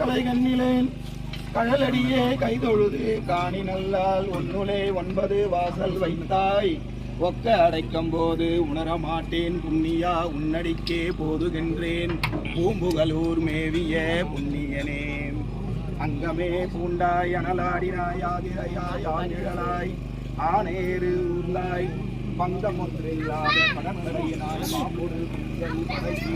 கலை கண்ணிலேன் கழலடியே கைதொழுது காணி நல்லால் ஒன்னுலே ஒன்பது வாசல் வைத்தாய். ஒக்க அடைக்கும் போது உணர மாட்டேன் புண்ணியா உன்னடிக்கே போதுகின்றேன். பூம்புகலூர் மேவிய புண்ணியனே. அங்கமே பூண்டாய் அனலாடினாய் ஆதிரையாய் ஆநிழலாய் ஆனேறு உள்ளாய். பங்கம் ஒன்றில்லாத கடற்கரையினாய் மாமுடு பிஞ்சை படைத்து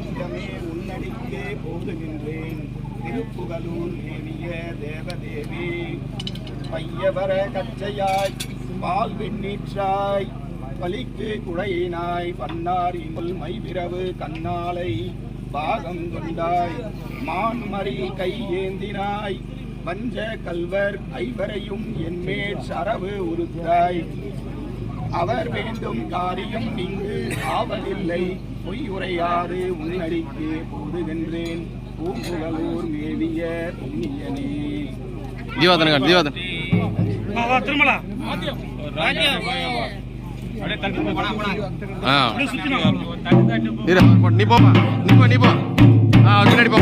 இங்கே உன்னடிக்கே போதுகின்றேன் திருப்புகலூர் தேவிய தேவதேவி பையவர கச்சையாய் பால் வெண்ணீற்றாய் பலிக்கு குழையினாய் பன்னார் இங்குள் மைவிரவு கண்ணாலை பாகம் கொண்டாய். மான்மறி கை ஏந்தினாய் வஞ்ச கல்வர் ஐவரையும் என்மேற் சரவு உறுத்தாய். அவர் வேண்டும் காரியம் இங்கு ஆவதில்லை. பொய் உரையாது உன்னடிக்கு போதுகின்றேன் பூங்குழலூர் மேவிய புண்ணியனே தீவாதன் தீவாதன் திருமலா நீ போப்பா நீ போ நீ போ ஆ பின்னாடி போ.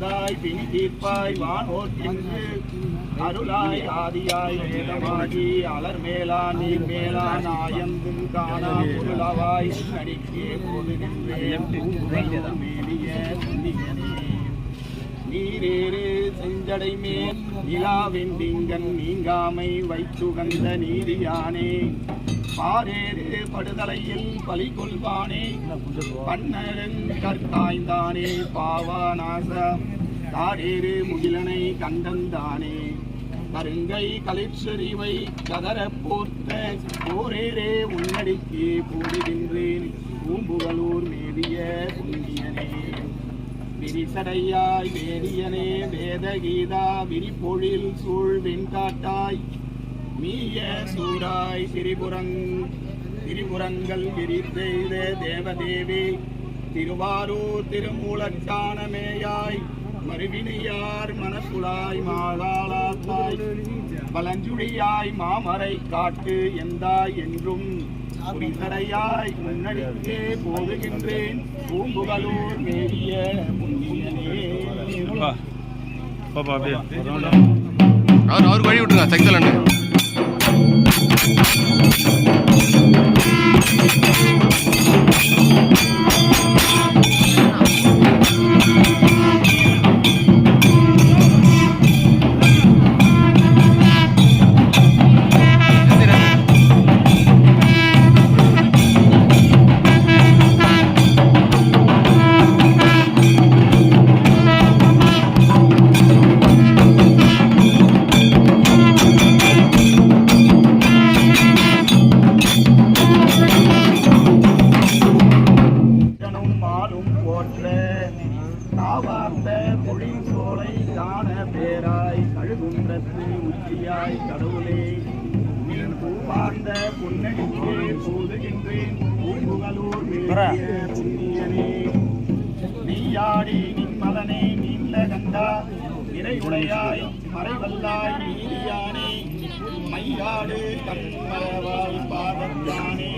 தந்தாய் பிணி தீர்ப்பாய் வானோர் அருளாய் ஆதியாய் வேதமாகி அலர் மேலா நீர் மேலா நாயந்தும் காணா பொருளாவாய் அடிக்கே போதுகின்றேன் மேலிய புண்ணியனே நீரேறு செஞ்சடை மேல் நிலாவின் திங்கன் நீங்காமை வைத்துகந்த நீரியானே பாரேறு படுதலையில் பலி கொள்வானே பன்னரன் கற்காய்ந்தானே பாவாநாச தாரேறு முகிலனை கண்டந்தானே. கருங்கை கலிச்சரிவை கதற போர்த்த போரேரே உன்னடிக்கு போடுகின்றேன். பூம்புகளூர் மேதிய புண்ணியனே. விரிசடையாய் வேதியனே வேதகீதா விரிப்பொழில் சூழ் வெண்காட்டாய் மீய சூடாய் திரிபுரங் திரிபுரங்கள் விரித்தெய்த தேவதேவி திருவாரூர் திருமூலச்சானமேயாய் மறுவினையார் மனசுளாய் மாதாளாத்தாய் பலஞ்சுழியாய் மாமரை காட்டு எந்தாய் என்றும் புரிசடையாய் முன்னடிக்கே போதுகின்றேன் பூம்புகலூர் மேடிய அவர் அவருக்கு வழி விட்டுருங்க சைக்கிள் அண்ணன் Thank you. பேராய் கழுகுன்றத்து உச்சியாய் கடவுளே நீ பூவார்ந்த புன்னடிக்கே போதுகின்றேன். பூங்குகலூர் மேவிய புண்ணியனே. நீயாடி நின்மலனே நீண்ட கண்டா இறையுடையாய் மறைவல்லாய் நீதியானே. மையாடு கண்மரவாய் பாதத்தானே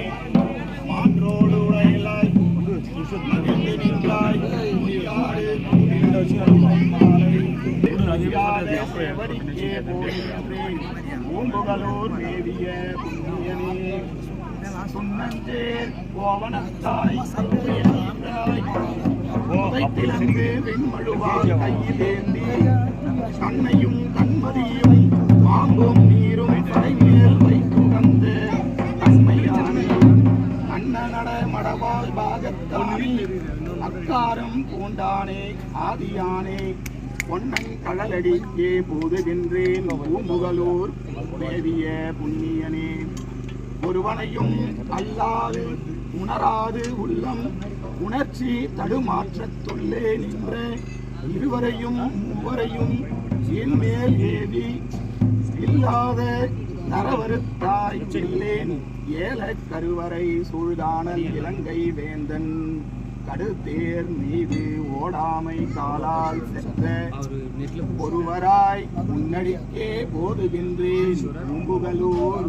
மான்றோடு உடையலாய் அறியாத போகின்றேன். பூம்புகளூர் மேவிய புண்ணியனே. சுண்ணஞ்சேர் கோவணத்தாய் சத்தியாய் உதைத்திலங்கு வெண்மழுவாய் கையிலேந்தி கண்ணையும் கண்மதியும் வாங்கும் நீரும் தலைமையில் வைத்து வந்து அண்ணனட பாகத்தானே அக்காரம் பூண்டானே ஆதியானே. பொன்னன் கடலடிக்கே போதுகின்றேன் பூம்புகளூர் மேவிய புண்ணியனே. ஒருவனையும் அல்லாது உணராது உள்ளம். உணர்ச்சி தடுமாற்றத்துள்ளே நின்ற இருவரையும் மூவரையும் என் மேல் ஏவி இல்லாத நரவருத்தாய் செல்லேன். ஏல கருவறை சூழ்தானல் இலங்கை வேந்தன். கடுத்தேர் மீது ஓடாமை காலால் சென்ற ஒருவராய் முன்னடிக்கே போதுகின்றேன். பூம்புகளூர்